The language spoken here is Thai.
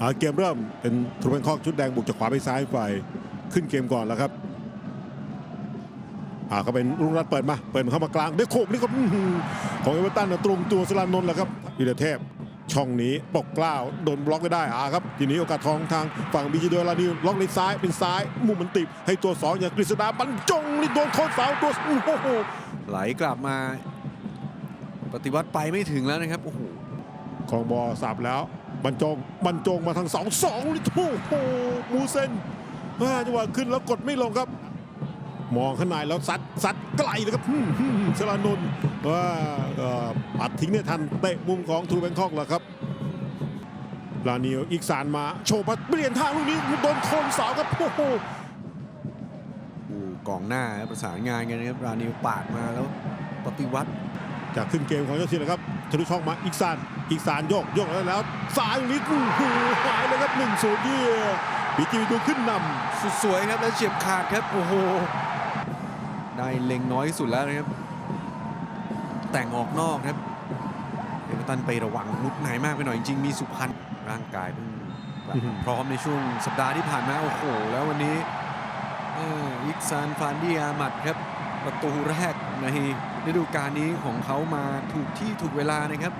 อ่าเกมเริ่มเป็นทรูแบงคอกชุดแดงบุกจากขวาไปซ้ายไปขึ้นเกมก่อนแล้วครับอ่าก็เป็นรุ่งรัตน์เปิดมา เปิดเข้ามากลางได้โขกนี่ก็อื้อหือของเอเวอร์ตันนะตรงตัวสลานนท์แหละครับวิรเทพช่องนี้ปกกล้าวโดนบล็อกไม่ได้อ่าครับทีนี้โอกาสทองทางฝั่งบีจีเดอร์ลานิวล็อกในซ้ายเป็นซ้ายมุมมันติดให้ตัวสองอย่างกฤษดาบรรจงนี่โดนโคนเสาตัวโอ้โหไหลกลับมา ปฏิวัติไปไม่ถึงแล้วนะครับโอ้โหคลองบอสับแล้ว บรรจงบรรจงมาทางเสาสองนี่โอ้มูเซนมาจังหวะขึ้นแล้วกดไม่ลงครับ มองข้างในแล้วซัดซัดไกลเลยครับอื้อหือสลานนท์ว่าปัดทิ้งได้ทันเตะมุมของทูแบงคอกแล้วครับลานิวอีกสารมาโชว์พัดเปลี่ยนทางลูกนี้โดนโคนเสาครับโอ้โหกองหน้าประสานงานกันนะครับรานิวปาดมาแล้วปฏิวัติ จากขึ้นเกมของเจ้าทีนะครับทะลุช่องมาอีกสารอีกสารโยกโยกแล้วแล้วสายนี้โอ้โหายเลยครับหนึ่งศูนย์ที่บีจีดูขึ้นนำสุดสวยครับแล้วเฉียบขาดครับโอ้โหได้เล็งน้อยสุดแล้วนะครับ แต่งออกนอกครับเอเวอร์ตันไประวังมุดไหนมากไปหน่อยจริงๆมีสุพรรณร่างกายเพิ่งพร้อมในช่วงสัปดาห์ที่ผ่านมาโอ้โหแล้ววันนี้อ่ออิกซานฟานดีอามัดครับ ประตูแรกในฤดูกาลนี้ของเขามาถูกที่ถูกเวลานะครับ